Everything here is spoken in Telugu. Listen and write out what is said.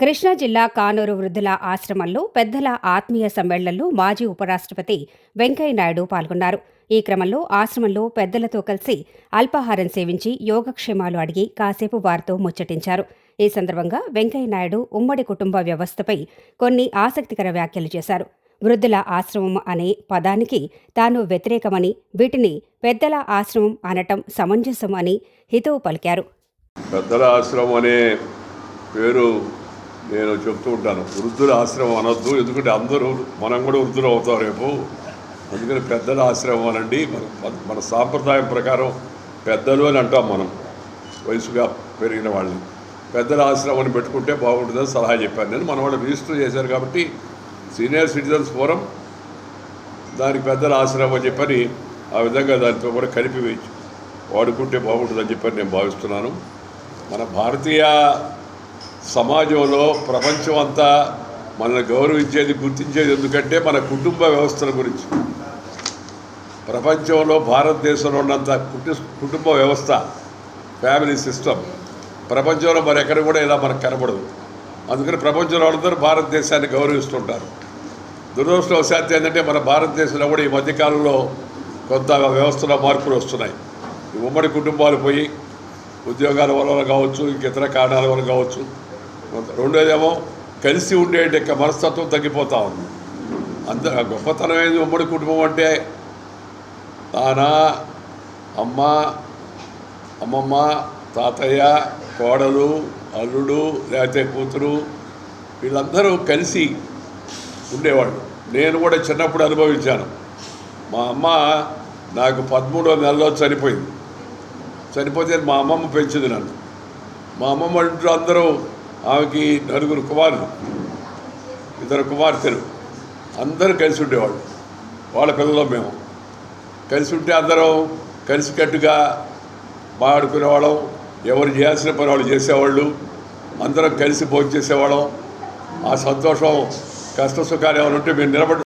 కృష్ణా జిల్లా కానూరు వృద్ధుల ఆశ్రమంలో పెద్దల ఆత్మీయ సమ్మేళనంలో మాజీ ఉపరాష్ట్రపతి వెంకయ్యనాయుడు పాల్గొన్నారు. ఈ క్రమంలో ఆశ్రమంలో పెద్దలతో కలిసి అల్పాహారం సేవించి యోగక్షేమాలు అడిగి కాసేపు వారితో ముచ్చటించారు. ఈ సందర్భంగా వెంకయ్యనాయుడు ఉమ్మడి కుటుంబ వ్యవస్థపై కొన్ని ఆసక్తికర వ్యాఖ్యలు చేశారు. వృద్ధుల ఆశ్రమం అనే పదానికి తాను వ్యతిరేకమని వీటిని పెద్దల ఆశ్రమం అనటం సమంజసం అని హితవు పలికారు. పెద్దల ఆశ్రమం అనే పేరు నేను చెప్తూ ఉంటాను వృద్ధుల ఆశ్రమం అనొద్దు ఎందుకంటే అందరూ మనం కూడా వృద్ధులు అవుతాం రేపు. అందుకని పెద్దల ఆశ్రమం అనండి మన మన- సాంప్రదాయం ప్రకారం పెద్దలు అని అంటాం మనం వయసుగా పెరిగిన వాళ్ళని. పెద్దల ఆశ్రమం పెట్టుకుంటే బాగుంటుందని సలహా చెప్పాను నేను. మన వాళ్ళు రిజిస్టర్ చేశారు కాబట్టి సీనియర్ సిటిజన్స్ ఫోరం దానికి పెద్దల ఆశ్రమం అని చెప్పని ఆ విధంగా దానితో కూడా కలిపి వాడుకుంటే బాగుంటుందని చెప్పని నేను భావిస్తున్నాను. మన భారతీయ సమాజంలో ప్రపంచం అంతా మనల్ని గౌరవించేది గుర్తించేది ఎందుకంటే మన కుటుంబ వ్యవస్థల గురించి. ప్రపంచంలో భారతదేశంలో ఉన్నంత కుటు కుటుంబ వ్యవస్థ ఫ్యామిలీ సిస్టమ్. ప్రపంచంలో మరి ఎక్కడ కూడా ఇలా మనకు కనబడదు. అందుకని ప్రపంచంలో అందరూ భారతదేశాన్ని గౌరవిస్తుంటారు. దురదృష్టవశాత్తు ఏంటంటే మన భారతదేశంలో కూడా ఈ మధ్యకాలంలో కొంత వ్యవస్థలో మార్పులు వస్తున్నాయి. ఈ ఉమ్మడి కుటుంబాలు పోయి ఉద్యోగాల వల్ల కావచ్చు ఇంక ఇతర కారణాల వల్ల కావచ్చు రెండోదేమో కలిసి ఉండే యొక్క మనస్తత్వం తగ్గిపోతూ ఉంది. అంత గొప్పతనం ఏది? ఉమ్మడి కుటుంబం అంటే నాన్న అమ్మ అమ్మమ్మ తాతయ్య కోడలు అల్లుడు లేకపోతే కూతురు వీళ్ళందరూ కలిసి ఉండేవాళ్ళు. నేను కూడా చిన్నప్పుడు అనుభవించాను. మా అమ్మ నాకు పదమూడో నెలలో చనిపోయింది. చనిపోతే మా అమ్మమ్మ పెంచింది నన్ను. మా అమ్మమ్మ అందరూ ఆమెకి నలుగురు కుమారులు ఇద్దరు కుమార్తెలు అందరూ కలిసి ఉండేవాళ్ళు. వాళ్ళ పిల్లలు మేము. కలిసి ఉంటే అందరం కలిసికట్టుగా మాట్లాడుకునేవాళ్ళం. ఎవరు చేయాల్సిన పని వాళ్ళు చేసేవాళ్ళు. అందరం కలిసి భోజనం చేసేవాళ్ళం. ఆ సంతోషం కష్ట సుఖాలు ఏమైనా ఉంటే మేము నిలబడి